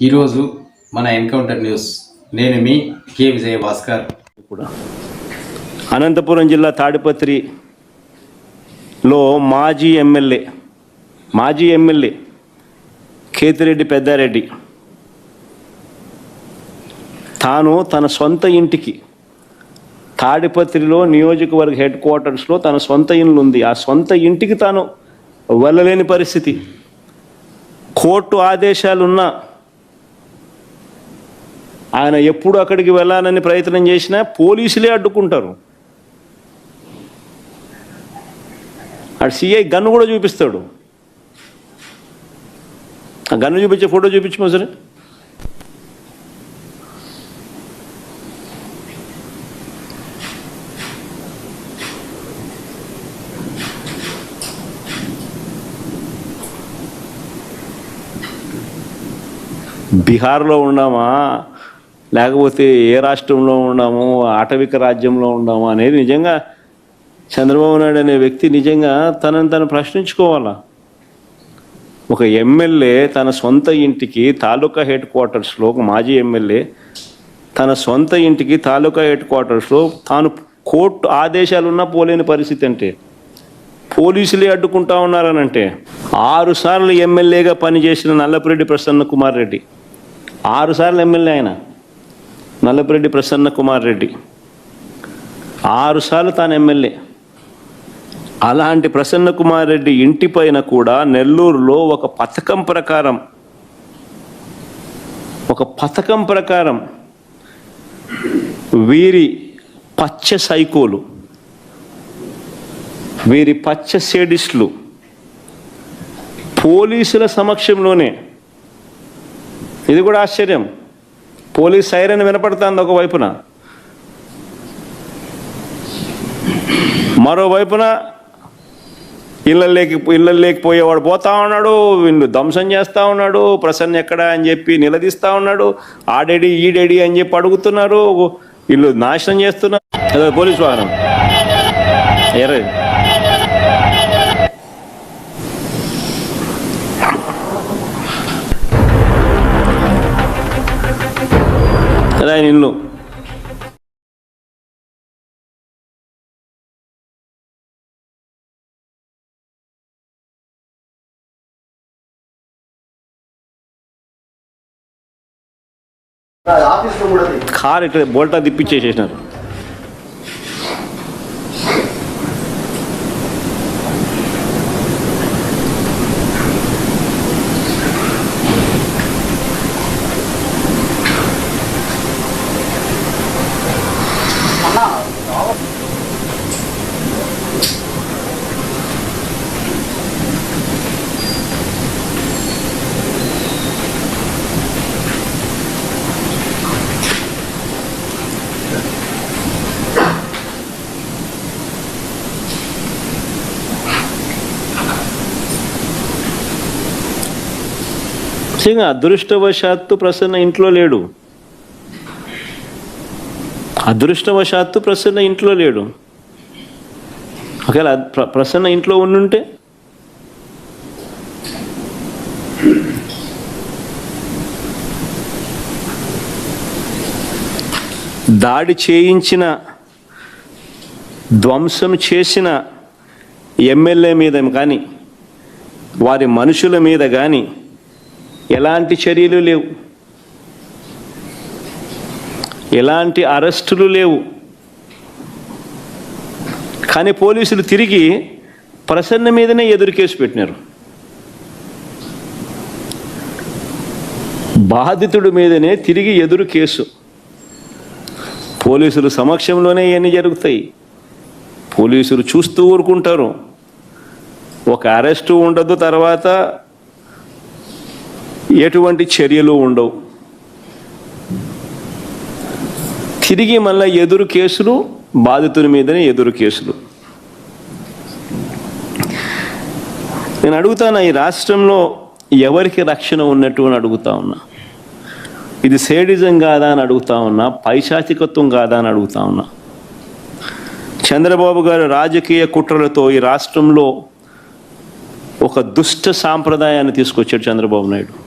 ఈరోజు మన encounter news. నేను మీ కె. విజయ భాస్కర్. అనంతపురం జిల్లా తాడిపత్రిలో మాజీ ఎమ్మెల్యే మాజీ ఎమ్మెల్యే కేతిరెడ్డి పెద్దారెడ్డి తాను తన సొంత ఇంటికి తాడిపత్రిలో నియోజకవర్గ హెడ్ క్వార్టర్స్లో తన సొంత ఇల్లు ఉంది. ఆ సొంత ఇంటికి తాను వెళ్ళలేని పరిస్థితి. కోర్టు ఆదేశాలున్నా ఆయన ఎప్పుడు అక్కడికి వెళ్ళాలని ప్రయత్నం చేసినా పోలీసులే అడ్డుకుంటారు. అటు సిఐ గన్ను కూడా చూపిస్తాడు. ఆ గన్ను చూపించే ఫోటో చూపించమో సరే? బీహార్లో ఉన్నామా? లేకపోతే ఏ రాష్ట్రంలో ఉన్నాము ఆటవిక రాజ్యంలో ఉన్నాము అనేది నిజంగా చంద్రబాబు నాయుడు అనే వ్యక్తి నిజంగా తనని తను ప్రశ్నించుకోవాలా? ఒక ఎమ్మెల్యే తన సొంత ఇంటికి తాలూకా హెడ్ క్వార్టర్స్లో ఒక మాజీ ఎమ్మెల్యే తన సొంత ఇంటికి తాలూకా హెడ్ క్వార్టర్స్లో తాను కోర్టు ఆదేశాలు ఉన్నా పోలేని పరిస్థితి అంటే పోలీసులే అడ్డుకుంటా ఉన్నారనంటే ఆరుసార్లు ఎమ్మెల్యేగా పనిచేసిన నల్లపురెడ్డి ప్రసన్న కుమార్ రెడ్డి ఆరుసార్లు ఎమ్మెల్యే ఆయన. నల్లపురెడ్డి ప్రసన్న కుమార్ రెడ్డి. ఆరుసార్లు తాను ఎమ్మెల్యే. అలాంటి ప్రసన్న కుమార్ రెడ్డి ఇంటి పైన కూడా నెల్లూరులో ఒక పథకం ప్రకారం ఒక పథకం ప్రకారం వీరి పచ్చ సైకోలు వీరి పచ్చ సేడిస్టులు పోలీసుల సమక్షంలోనే. ఇది కూడా ఆశ్చర్యం. పోలీస్ సైరన్ వినపడుతుంది ఒకవైపున మరోవైపున ఇళ్ళల్లోకి ఇళ్ళల్లోకి పోయేవాడు పోతా ఉన్నాడు వీళ్ళు ధ్వంసం చేస్తూ ఉన్నాడు ప్రసన్న ఎక్కడ అని చెప్పి నిలదీస్తా ఉన్నాడు ఆడేడి ఈడేడి అని చెప్పి అడుగుతున్నారు వీళ్ళు నాశనం చేస్తున్నారు. అదే పోలీస్ వాహనం. ఎర్ర అదే ఆయన ఇల్లు కార్ ఇట్లా బోల్టా తిప్పించేసేసినారు. నిజంగా అదృష్టవశాత్తు ప్రసన్న ఇంట్లో లేడు. అదృష్టవశాత్తు ప్రసన్న ఇంట్లో లేడు. ఒకవేళ ప్రసన్న ఇంట్లో ఉండుంటే? దాడి చేయించిన ధ్వంసం చేసిన ఎమ్మెల్యే మీద కానీ వారి మనుషుల మీద కానీ ఎలాంటి చర్యలు లేవు. ఎలాంటి అరెస్టులు లేవు. కానీ పోలీసులు తిరిగి ప్రసన్న మీదనే ఎదురు కేసు పెట్టినారు. బాధితుడి మీదనే తిరిగి ఎదురు కేసు. పోలీసులు సమక్షంలోనే ఇవన్నీ జరుగుతాయి. పోలీసులు చూస్తూ ఊరుకుంటారు. ఒక అరెస్టు ఉండదు తర్వాత ఎటువంటి చర్యలు ఉండవు. తిరిగి మళ్ళీ ఎదురు కేసులు బాధితుని మీదనే ఎదురు కేసులు. నేను అడుగుతాను ఈ రాష్ట్రంలో ఎవరికి రక్షణ ఉన్నట్టు అని అడుగుతా ఉన్నా? ఇది సేడిజం కాదా అని అడుగుతా ఉన్నా పైశాచికత్వం కాదా అని అడుగుతా ఉన్నా? చంద్రబాబు గారు రాజకీయ కుట్రలతో ఈ రాష్ట్రంలో ఒక దుష్ట సాంప్రదాయాన్ని తీసుకొచ్చాడు చంద్రబాబు నాయుడు.